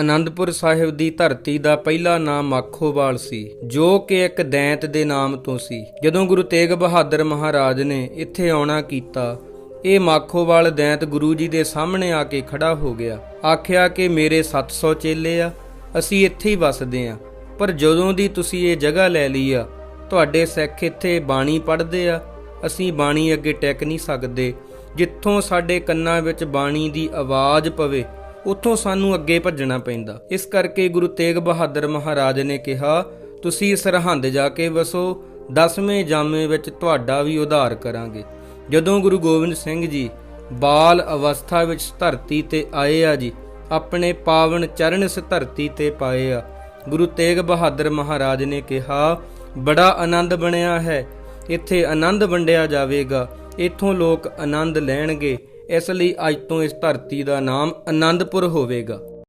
ਅਨੰਦਪੁਰ ਸਾਹਿਬ ਦੀ ਧਰਤੀ ਦਾ ਪਹਿਲਾ ਨਾਮ ਮਾਖੋਵਾਲ ਸੀ, ਜੋ ਕਿ ਇੱਕ ਦੈਂਤ ਦੇ ਨਾਮ ਤੋਂ ਸੀ। ਜਦੋਂ ਗੁਰੂ ਤੇਗ ਬਹਾਦਰ ਮਹਾਰਾਜ ਨੇ ਇੱਥੇ ਆਉਣਾ ਕੀਤਾ, ਇਹ ਮਾਖੋਵਾਲ ਦੈਂਤ ਗੁਰੂ ਜੀ ਦੇ ਸਾਹਮਣੇ ਆ ਕੇ ਖੜਾ ਹੋ ਗਿਆ। ਆਖਿਆ ਕਿ ਮੇਰੇ 700 ਚੇਲੇ ਆ, ਅਸੀਂ ਇੱਥੇ ਹੀ ਵਸਦੇ ਆ। ਪਰ ਜਦੋਂ ਦੀ ਤੁਸੀਂ ਇਹ ਜਗ੍ਹਾ ਲੈ ਲਈ ਆ, ਤੁਹਾਡੇ ਸਿੱਖ ਇੱਥੇ ਬਾਣੀ ਪੜ੍ਹਦੇ ਆ, ਅਸੀਂ ਬਾਣੀ ਅੱਗੇ ਟਿਕ ਨਹੀਂ ਸਕਦੇ। ਜਿੱਥੋਂ ਸਾਡੇ ਕੰਨਾਂ ਵਿੱਚ ਬਾਣੀ ਦੀ ਆਵਾਜ਼ ਪਵੇ ਉੱਥੋਂ ਸਾਨੂੰ ਅੱਗੇ ਭੱਜਣਾ ਪੈਂਦਾ। ਇਸ ਕਰਕੇ ਗੁਰੂ ਤੇਗ ਬਹਾਦਰ ਮਹਾਰਾਜ ਨੇ ਕਿਹਾ, ਤੁਸੀਂ ਸਰਹੰਦ ਜਾ ਕੇ ਵਸੋ, ਦਸਵੇਂ ਜਾਮੇ ਵਿੱਚ ਤੁਹਾਡਾ ਵੀ ਉਧਾਰ ਕਰਾਂਗੇ। ਜਦੋਂ ਗੁਰੂ ਗੋਬਿੰਦ ਸਿੰਘ ਜੀ ਬਾਲ ਅਵਸਥਾ ਵਿੱਚ ਧਰਤੀ ਤੇ ਆਏ ਆ ਜੀ, ਆਪਣੇ ਪਾਵਨ ਚਰਨ ਇਸ ਧਰਤੀ ਤੇ ਪਾਏ ਆ, ਗੁਰੂ ਤੇਗ ਬਹਾਦਰ ਮਹਾਰਾਜ ਨੇ ਕਿਹਾ, ਬੜਾ ਆਨੰਦ ਬਣਿਆ ਹੈ। ਇੱਥੇ ਆਨੰਦ ਵੰਡਿਆ ਜਾਵੇਗਾ। ਇੱਥੋਂ ਲੋਕ ਆਨੰਦ ਲੈਣਗੇ। ਇਸ ਲਈ ਅੱਜ ਤੋਂ ਇਸ ਧਰਤੀ ਦਾ ਨਾਮ ਆਨੰਦਪੁਰ ਹੋਵੇਗਾ।